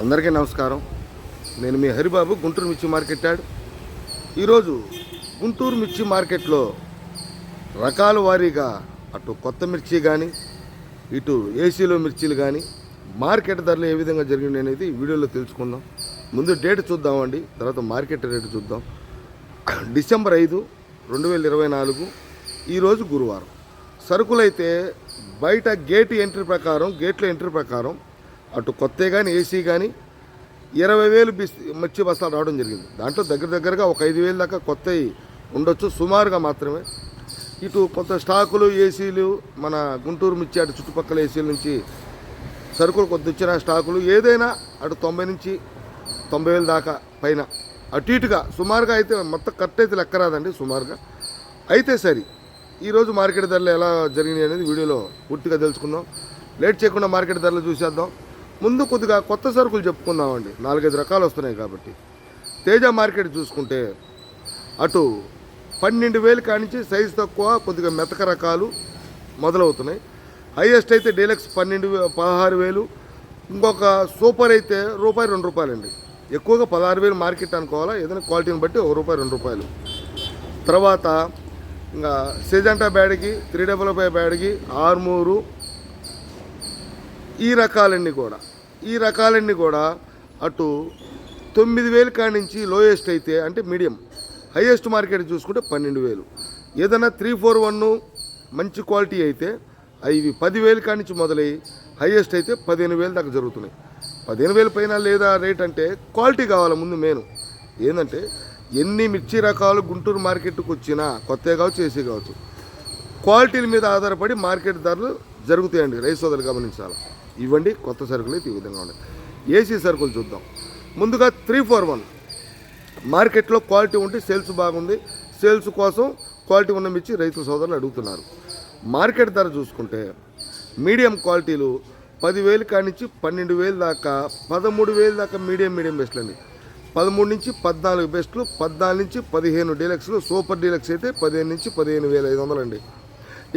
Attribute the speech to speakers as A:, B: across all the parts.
A: అందరికీ నమస్కారం. నేను మీ హరిబాబు గుంటూరు మిర్చి మార్కెట్ యాడ్. ఈరోజు గుంటూరు మిర్చి మార్కెట్లో రకాల వారీగా అటు కొత్త మిర్చి కానీ ఇటు ఏసీలో మిర్చీలు కానీ మార్కెట్ ధరలు ఏ విధంగా జరిగింది అనేది వీడియోలో తెలుసుకుందాం. ముందు డేట్ చూద్దామండి తర్వాత మార్కెట్ రేటు చూద్దాం. డిసెంబర్ ఐదు రెండు వేల ఇరవై నాలుగు ఈరోజు గురువారం. సరుకులైతే బయట గేట్ ఎంట్రీ ప్రకారం గేట్ల ఎంట్రీ ప్రకారం అటు కొత్త కానీ ఏసీ కానీ ఇరవై వేలు బిస్ మిర్చి బస్తాలు రావడం జరిగింది. దాంట్లో దగ్గర దగ్గరగా ఒక ఐదు వేలు దాకా కొత్తవి ఉండొచ్చు. సుమారుగా మాత్రమే. ఇటు కొత్త స్టాకులు ఏసీలు మన గుంటూరు మిర్చి అటు చుట్టుపక్కల ఏసీల నుంచి సరుకులు కొద్ది వచ్చిన స్టాకులు ఏదైనా అటు తొంభై నుంచి తొంభై వేలు దాకా పైన. అటు ఇటుగా సుమారుగా అయితే మొత్తం కరెక్ట్ అయితే లెక్క రాదండి సుమారుగా. అయితే సరే ఈరోజు మార్కెట్ ధరలు ఎలా జరిగినాయి అనేది వీడియోలో పూర్తిగా తెలుసుకుందాం. లేట్ చేయకుండా మార్కెట్ ధరలు చూసేద్దాం. ముందు కొద్దిగా కొత్త సరుకులు చెప్పుకుందామండి. నాలుగైదు రకాలు వస్తున్నాయి కాబట్టి. తేజ మార్కెట్ చూసుకుంటే అటు పన్నెండు వేలు కానించి సైజు తక్కువ కొద్దిగా మెతక రకాలు మొదలవుతున్నాయి. హైయెస్ట్ అయితే డీలక్స్ పన్నెండు పదహారు వేలు. ఇంకొక సూపర్ అయితే రూపాయి రెండు రూపాయలండి. ఎక్కువగా పదహారు వేలు మార్కెట్ అనుకోవాలా? ఏదైనా క్వాలిటీని బట్టి ఒక రూపాయి రెండు రూపాయలు. తర్వాత ఇంకా సెజంటా బ్యాడ్కి త్రీ డబల్ ఫైవ్ బ్యాడ్కి ఆర్మూరు ఈ రకాలన్నీ కూడా ఈ రకాలన్నీ కూడా అటు తొమ్మిది వేలు కాడి నుంచి లోయెస్ట్ అయితే అంటే మీడియం హైయెస్ట్ మార్కెట్ చూసుకుంటే పన్నెండు వేలు. ఏదైనా త్రీ ఫోర్ వన్ మంచి క్వాలిటీ అయితే అవి పదివేలు కాడి నుంచి మొదలై హైయెస్ట్ అయితే పదిహేను వేలు దాకా జరుగుతున్నాయి. పదిహేను వేలు పైన లేదా రేట్ అంటే క్వాలిటీ కావాలి ముందు మెయిన్. ఏంటంటే ఎన్ని మిర్చి రకాలు గుంటూరు మార్కెట్కి వచ్చినా కొత్త కావచ్చు ఏసీ కావచ్చు క్వాలిటీల మీద ఆధారపడి మార్కెట్ ధరలు జరుగుతాయండి రైస్ సోదరులు గమనించాలి. ఇవ్వండి కొత్త సరుకులు అయితే ఈ విధంగా ఉన్నాయి. ఏసీ సరుకులు చూద్దాం. ముందుగా త్రీ ఫోర్ వన్ మార్కెట్లో క్వాలిటీ ఉంటే సేల్స్ బాగుంది. సేల్స్ కోసం క్వాలిటీ ఉన్నమిచ్చి రైతు సోదరులు అడుగుతున్నారు. మార్కెట్ ధర చూసుకుంటే మీడియం క్వాలిటీలు పదివేలు కానించి పన్నెండు వేలు దాకా పదమూడు వేలు దాకా మీడియం మీడియం బెస్ట్లు అండి. పదమూడు నుంచి పద్నాలుగు బెస్ట్లు పద్నాలుగు నుంచి పదిహేను డీలక్స్లు సూపర్ డీలక్స్ అయితే పదిహేను నుంచి పదిహేను వేల ఐదు వందలు అండి.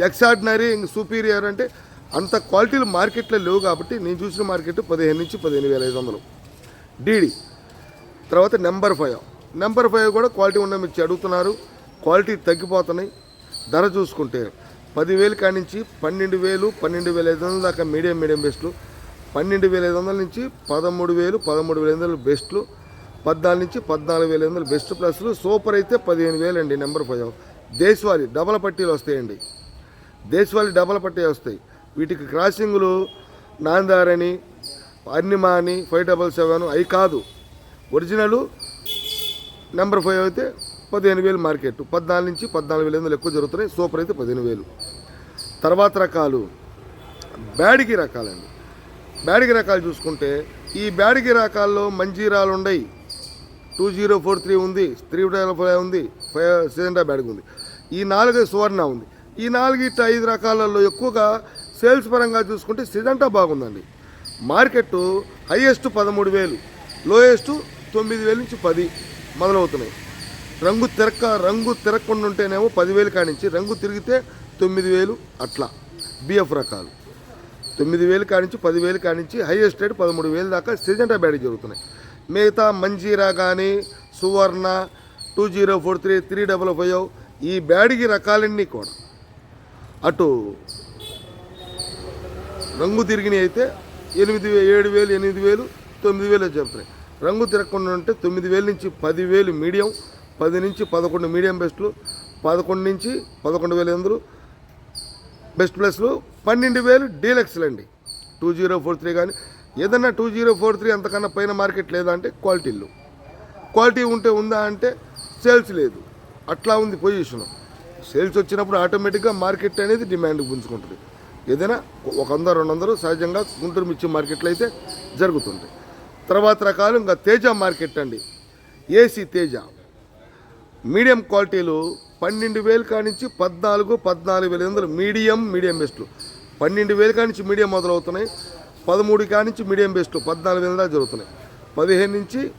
A: ఎక్సార్డినరీ ఇంక సూపీరియర్ అంటే అంత క్వాలిటీలు మార్కెట్లో లేవు కాబట్టి నేను చూసిన మార్కెట్ పదిహేను నుంచి పదిహేను వేల ఐదు వందలు. డీడీ. తర్వాత నెంబర్ ఫైవ్. నెంబర్ ఫైవ్ కూడా క్వాలిటీ ఉన్న మీరు అడుగుతున్నారు. క్వాలిటీ తగ్గిపోతున్నాయి. ధర చూసుకుంటే పదివేలు కానించి పన్నెండు వేలు పన్నెండు వేల ఐదు వందల దాకా మీడియం మీడియం బెస్ట్లు. పన్నెండు వేల ఐదు వందల నుంచి పదమూడు వేలు పదమూడు వేల ఐదు వందలు బెస్ట్లు. పద్నాలుగు నుంచి పద్నాలుగు వేల ఐదు వందలు బెస్ట్ ప్లస్లు. సూపర్ అయితే పదిహేను వేలు అండి నెంబర్ ఫైవ్. దేశవాళీ డబల్ పట్టీలు వస్తాయండి. దేశవాళీ డబల్ పట్టీ వస్తాయి. వీటికి క్రాసింగులు నాందారని అని అర్నిమా అని ఫైవ్ డబల్ సెవెన్ అవి కాదు. ఒరిజినల్ నెంబర్ ఫైవ్ అయితే పదిహేను వేలు మార్కెట్. పద్నాలుగు నుంచి పద్నాలుగు వేల ఎందులో ఎక్కువ జరుగుతున్నాయి. సూపర్ అయితే పదిహేను వేలు. తర్వాత రకాలు. బ్యాడిగి రకాలండి. బ్యాడిగి రకాలు చూసుకుంటే ఈ బ్యాడిగి రకాల్లో మంజీరాలు ఉన్నాయి టూ జీరో ఫోర్ త్రీ ఉంది. త్రీ డబల్ ఫైవ్ ఉంది. ఫైవ్ సెవెంటా బ్యాడిగి ఉంది ఈ నాలుగు సువర్ణ ఉంది. ఈ నాలుగు ఇట్లా ఐదు రకాలలో ఎక్కువగా సేల్స్ పరంగా చూసుకుంటే సిజంటా బాగుందండి. మార్కెట్ హైయెస్ట్ పదమూడు వేలు లోయెస్ట్ తొమ్మిది వేల నుంచి పది మొదలవుతున్నాయి. రంగు తిరక్క రంగు తిరగకుండా ఉంటేనేమో పదివేలు కానించి రంగు తిరిగితే తొమ్మిది వేలు అట్లా బిఎఫ్ రకాలు. తొమ్మిది వేలు కానించి పదివేలు కానించి హైయెస్ట్ రేట్ పదమూడు వేలు దాకా సిజంటా బ్యాడీ జరుగుతున్నాయి. మిగతా మంజీరా కానీ Suvarna two zero four three three double five ఈ బ్యాడిగి రకాలన్నీ కూడా. అటు రంగు తిరిగినవి అయితే ఎనిమిది వే- ఏడు వేలు ఎనిమిది వేలు తొమ్మిది వేలు అని చెప్తున్నాయి. రంగు తిరగకుండా ఉంటే తొమ్మిది వేల నుంచి పదివేలు మీడియం పది నుంచి పదకొండు మీడియం బెస్ట్లు పదకొండు నుంచి పదకొండు వేల ఎనిమిది బెస్ట్ ప్లస్లు పన్నెండు వేలు డీలక్స్లు అండి. టూ జీరో ఫోర్ త్రీ కానీ ఏదన్నా టూ జీరో ఫోర్ త్రీ అంతకన్నా పైన మార్కెట్ లేదా అంటే క్వాలిటీలు క్వాలిటీ ఉంటే ఉందా అంటే సేల్స్ లేదు. అట్లా ఉంది పొజిషన్. సేల్స్ వచ్చినప్పుడు ఆటోమేటిక్గా మార్కెట్ అనేది డిమాండ్ పుంజుకుంటుంది. ఏదైనా ఒక వంద రెండు వందలు సహజంగా గుంటూరు మిర్చి మార్కెట్లో అయితే జరుగుతుంటాయి. తర్వాత రకాలు ఇంకా తేజ మార్కెట్ అండి. ఏసీ తేజ. మీడియం క్వాలిటీలు పన్నెండు వేలు కానించి పద్నాలుగు పద్నాలుగు వేల వందలు మీడియం మీడియం బెస్ట్లు పన్నెండు వేలు కానించి మీడియం మొదలవుతున్నాయి. పదమూడు కానించి మీడియం బెస్ట్లు పద్నాలుగు వేల దాకా జరుగుతున్నాయి. పదిహేను నుంచి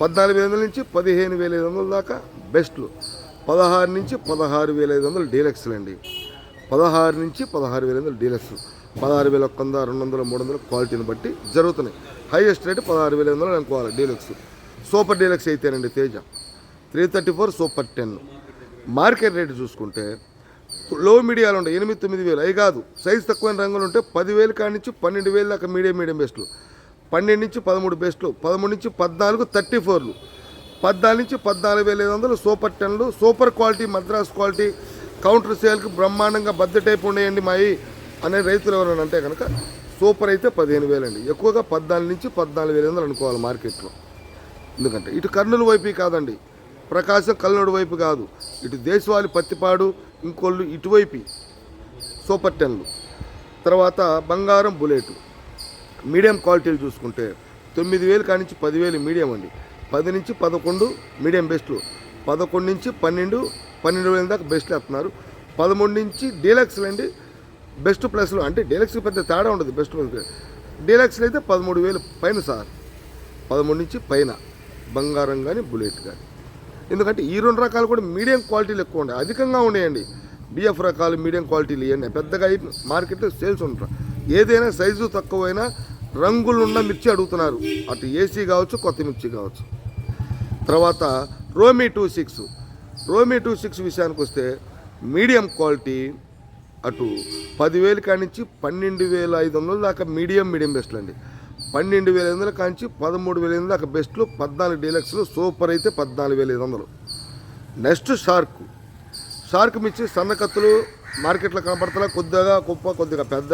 A: పద్నాలుగు వేల నుంచి పదిహేను వేల ఐదు వందల దాకా బెస్ట్లు. పదహారు నుంచి పదహారు వేల ఐదు వందలు డీలక్స్లు అండి. పదహారు నుంచి పదహారు వేల ఐదు వందలు డీలక్స్ పదహారు వేల ఒక్క వంద రెండు వందల మూడు వందల క్వాలిటీని బట్టి జరుగుతున్నాయి. హైయెస్ట్ రేట్ పదహారు వేల ఎనిమిది వందలు అనుకోవాలి డీలక్స్. సూపర్ డీలక్స్ అయితేనండి Teja. Three thirty four super ten market rate చూసుకుంటే లో మీడియాలు ఉంటాయి ఎనిమిది తొమ్మిది వేలు. అవి కాదు సైజ్ తక్కువైన రంగులు ఉంటే పదివేలు కాడి నుంచి పన్నెండు వేలు దాకా మీడియం మీడియం బెస్ట్లు. పన్నెండు నుంచి పదమూడు బెస్ట్లు పదమూడు నుంచి పద్నాలుగు థర్టీ ఫోర్లు పద్నాలుగు నుంచి పద్నాలుగు వేల ఐదు వందలు super టెన్లు super quality Madras quality counter సేల్కి బ్రహ్మాండంగా బద్ద టైప్ ఉన్నాయండి మాయి అనే రైతులు ఎవరైనా అంటే కనుక సూపర్ అయితే పదిహేను వేలండి. ఎక్కువగా పద్నాలుగు నుంచి పద్నాలుగు వేల ఎందుకు వందలు అనుకోవాలి మార్కెట్లో. ఎందుకంటే ఇటు కర్నూలు వైపు కాదండి ప్రకాశం కల్నూడు వైపు కాదు ఇటు దేశవాళి పత్తిపాడు ఇంకోళ్ళు ఇటువైపు సూపర్ టెన్లు. తర్వాత బంగారం బుల్లెట్. మీడియం క్వాలిటీలు చూసుకుంటే తొమ్మిది వేలు కానించి పదివేలు మీడియం అండి. పది నుంచి పదకొండు మీడియం బెస్ట్లు. పదకొండు నుంచి పన్నెండు పన్నెండు వేల దాకా బెస్ట్లు వేస్తున్నారు. పదమూడు నుంచి డీలక్స్లు అండి బెస్ట్ ప్లస్లో అంటే డీలక్స్ పెద్ద తేడా ఉండదు బెస్ట్ ప్లస్ డీలక్స్లు అయితే పదమూడు వేలు పైన సార్. పదమూడు నుంచి పైన. బంగారం కానీ బుల్లెట్ కానీ ఎందుకంటే ఈ రెండు రకాలు కూడా మీడియం క్వాలిటీలు ఎక్కువ ఉన్నాయి అధికంగా ఉన్నాయండి బిఎఫ్ రకాలు మీడియం క్వాలిటీలు ఇవన్నీ. పెద్దగా అయి మార్కెట్లో సేల్స్ ఉంటారు ఏదైనా సైజు తక్కువైనా రంగులు ఉన్న మిర్చి అడుగుతున్నారు. అటు ఏసీ కావచ్చు కొత్త మిర్చి కావచ్చు. తర్వాత రోమీ టూ సిక్స్ రోమీ టూ సిక్స్ విషయానికి వస్తే మీడియం క్వాలిటీ అటు పదివేలు కానించి పన్నెండు వేల ఐదు వందల దాకా మీడియం మీడియం బెస్ట్లు అండి. పన్నెండు వేల ఐదు వందల కానించి పదమూడు వేల ఐదు వందల దాకా బెస్ట్లు పద్నాలుగు డీలక్స్లు సూపర్ అయితే పద్నాలుగు వేల ఐదు వందలు. Next shark. షార్క్ మించి సన్నకత్తులు మార్కెట్లో కనపడతా కొద్దిగా గొప్ప కొద్దిగా పెద్ద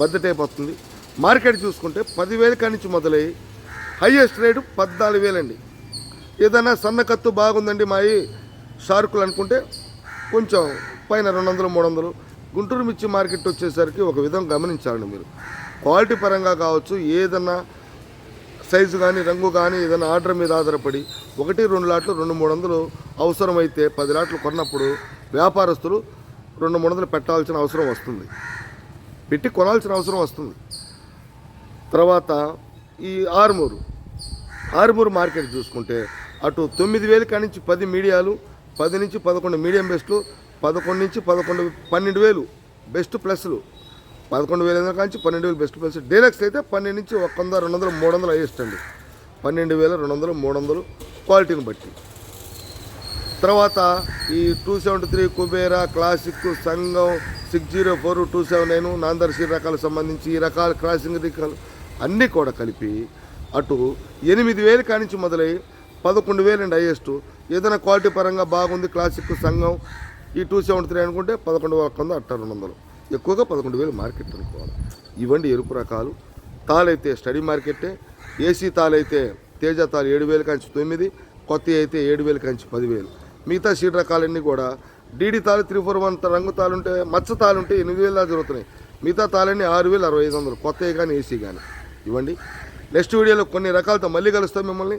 A: బద్ద టైప్ వస్తుంది. మార్కెట్ చూసుకుంటే పదివేల కానించి మొదలై హైయెస్ట్ రేటు పద్నాలుగు వేలండి. ఏదైనా సన్నకత్తు బాగుందండి మాయి షార్కులు అనుకుంటే కొంచెం పైన రెండు వందలు మూడు వందలు గుంటూరు మిర్చి మార్కెట్ వచ్చేసరికి ఒక విధం గమనించాలండి మీరు. క్వాలిటీ పరంగా కావచ్చు ఏదన్నా సైజు కానీ రంగు కానీ ఏదైనా ఆర్డర్ మీద ఆధారపడి ఒకటి రెండు లాట్లు రెండు మూడు వందలు అవసరమైతే పది లాట్లు కొన్నప్పుడు వ్యాపారస్తులు రెండు మూడు వందలు పెట్టాల్సిన అవసరం వస్తుంది. పెట్టి కొనాల్సిన అవసరం వస్తుంది. తర్వాత ఈ ఆరుమూరు. ఆరుమూరు మార్కెట్ చూసుకుంటే అటు తొమ్మిది వేలు కానించి నుంచి పది మీడియాలు పది నుంచి పదకొండు మీడియం బెస్ట్లు పదకొండు నుంచి పదకొండు పన్నెండు వేలు బెస్ట్ ప్లస్లు. పదకొండు వేల నుంచి కాంచి పన్నెండు వేలు బెస్ట్ ప్లస్. డీలక్స్ అయితే పన్నెండు నుంచి ఒక వంద రెండు వందలు మూడు వందలు హైయెస్ట్ అండి పన్నెండు వేల రెండు వందలు మూడు వందలు క్వాలిటీని బట్టి. తర్వాత ఈ two seventy three Kubera classic సంఘం six zero four two seven nine నాందర్శి రకాలకు సంబంధించి ఈ రకాల క్రాసింగ్ రకాలు అన్నీ కూడా కలిపి అటు ఎనిమిది వేలు కానించి మొదలై పదకొండు వేలు అండి హైయెస్ట్ ఏదైనా క్వాలిటీ పరంగా బాగుంది క్లాసిక్ సంఘం ఈ టూ సెవెంటీ త్రీ అనుకుంటే పదకొండు ఒక్క వంద అట్ట రెండు వందలు. ఎక్కువగా పదకొండు వేలు మార్కెట్ అనుకోవాలి. ఇవ్వండి ఎరుపు రకాలు. తాళైతే స్టడీ మార్కెట్టే ఏసీ తాళైతే తేజ తాళి ఏడు వేలు కంచి తొమ్మిది కొత్త అయితే ఏడు వేలు కంచి పదివేలు. మిగతా సీట్ రకాలన్నీ కూడా డీడీ తాళి త్రీ ఫోర్ వన్ రంగు తాలుంటే మచ్చ తాలుంటే ఎనిమిది వేలు దాకా జరుగుతున్నాయి. మిగతా తాళన్నీ ఆరు వేలు అరవై ఐదు వందలు కొత్తవి కానీ ఏసీ కానీ ఇవ్వండి. నెక్స్ట్ వీడియోలో కొన్ని రకాలతో మళ్ళీ కలుస్తాం మిమ్మల్ని.